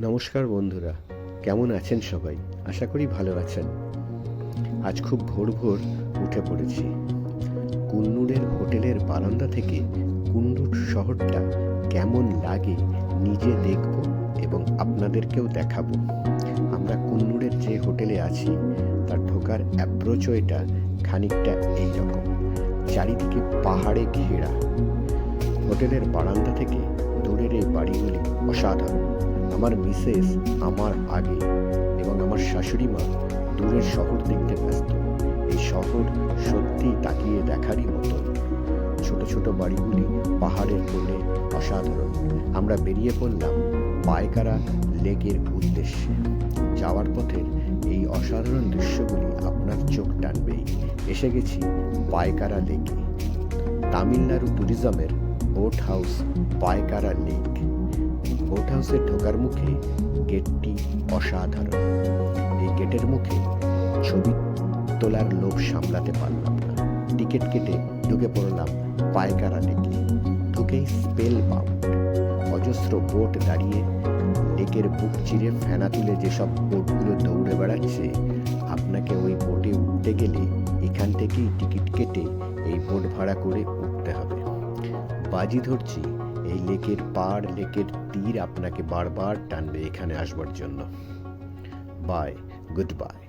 নমস্কার বন্ধুরা, কেমন আছেন সবাই? আশা করি ভালো আছেন। আজ খুব ভোর ভোর উঠে পড়েছি। কুন্নুরের হোটেলের বারান্দা থেকে কুন্নুর শহরটা কেমন লাগে নিজে দেখব এবং আপনাদেরকেও দেখাবো। আমরা কুন্নুরের যে হোটেলে আছি, তার ঢোকার অ্যাপ্রোচ ওয়েটা খানিকটা এই রকম চারিদিকে পাহাড়ে ঘেরা। হোটেলের বারান্দা থেকে দূরের এই বাড়িগুলি অসাধারণ। আমার মিসেস আমার আগে এবং আমার শাশুড়ি মা দূরের শহর দেখতে ব্যস্ত। এই শহর সত্যিই তাকিয়ে দেখারই মতো। ছোট ছোট বাড়িগুলি পাহাড়ের কোলে অসাধারণ। আমরা বেরিয়ে পড়লাম পায়কারা লেকের উদ্দেশ্যে। যাওয়ার পথের এই অসাধারণ দৃশ্যগুলি আপনার চোখ টানবেই। এসে গেছি পায়কারা লেকে। Tamil Nadu ট্যুরিজমের boat house Pykara lake. Boat হাউসে ঢোকার মুখে গেটটি অসাধারণ। এই গেটের মুখে ছবি তোলার লোভ সামলাতে পারলাম না। টিকিট কেটে ঢুকে পড়লাম পায়কারা লেকে ঢুকেই স্পেল বাউন্ড অজস্র বোট দাঁড়িয়ে লেকের বুক চিরে ফেনা তুলে যেসব বোটগুলো দৌড়ে বেড়াচ্ছে, আপনাকে ওই বোটে উঠতে গেলে এখান থেকেই টিকিট কেটে এই বোট ভাড়া করে উঠতে হবে। বাজি ধরছি এই লেকের পাড় লেকের তীর আপনাকে বারবার টানবে এখানে আসবার জন্য। Bye good bye